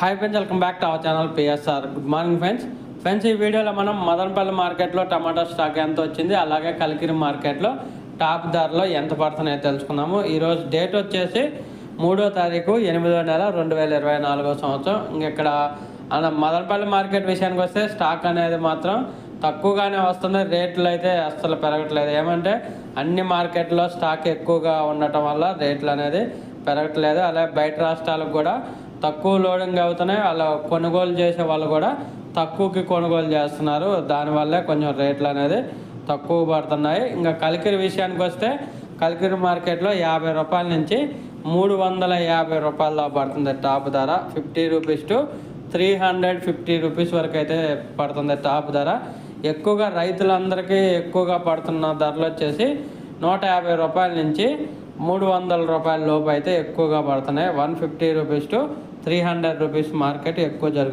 Hi friends welcome back to our channel PSR good morning friends friends ఈ వీడియోలో మనం మదనపల్లి మార్కెట్లో టమాటా స్టాక్ ఎంత వచ్చింది అలాగే కలికిరి మార్కెట్లో టాప్ ధరలో ఎంత పడుతున్నాయో తెలుసుకుందాము. ఈరోజు డేట్ వచ్చేసి మూడో తారీఖు ఎనిమిదో నెల రెండు వేల ఇరవై నాలుగో సంవత్సరం. ఇంక ఇక్కడ అలా మదనపల్లి మార్కెట్ విషయానికి వస్తే స్టాక్ అనేది మాత్రం తక్కువగానే వస్తుంది. రేట్లు అయితే అస్సలు పెరగట్లేదు. ఏమంటే అన్ని మార్కెట్లో స్టాక్ ఎక్కువగా ఉండటం వల్ల రేట్లు అనేది పెరగట్లేదు. అలాగే బయట రాష్ట్రాలకు కూడా తక్కువ లోడింగ్ అవుతున్నాయి. అలా కొనుగోలు చేసే వాళ్ళు కూడా తక్కువకి కొనుగోలు చేస్తున్నారు. దానివల్లే కొంచెం రేట్లు అనేది తక్కువ పడుతున్నాయి. ఇంకా కలికిరి విషయానికి వస్తే కలికిరి మార్కెట్లో యాభై రూపాయల నుంచి మూడు వందల యాభై రూపాయల పడుతుంది టాప్ ధర. Fifty rupees to three hundred fifty rupees వరకు అయితే పడుతుంది టాప్ ధర. ఎక్కువగా రైతులందరికీ ఎక్కువగా పడుతున్న ధరలు వచ్చేసి నూట యాభై రూపాయల నుంచి మూడు వందల రూపాయల లోపు అయితే ఎక్కువగా పడుతున్నాయి. One fifty rupees to three hundred rupees market ఎక్కువ జరుగుతుంది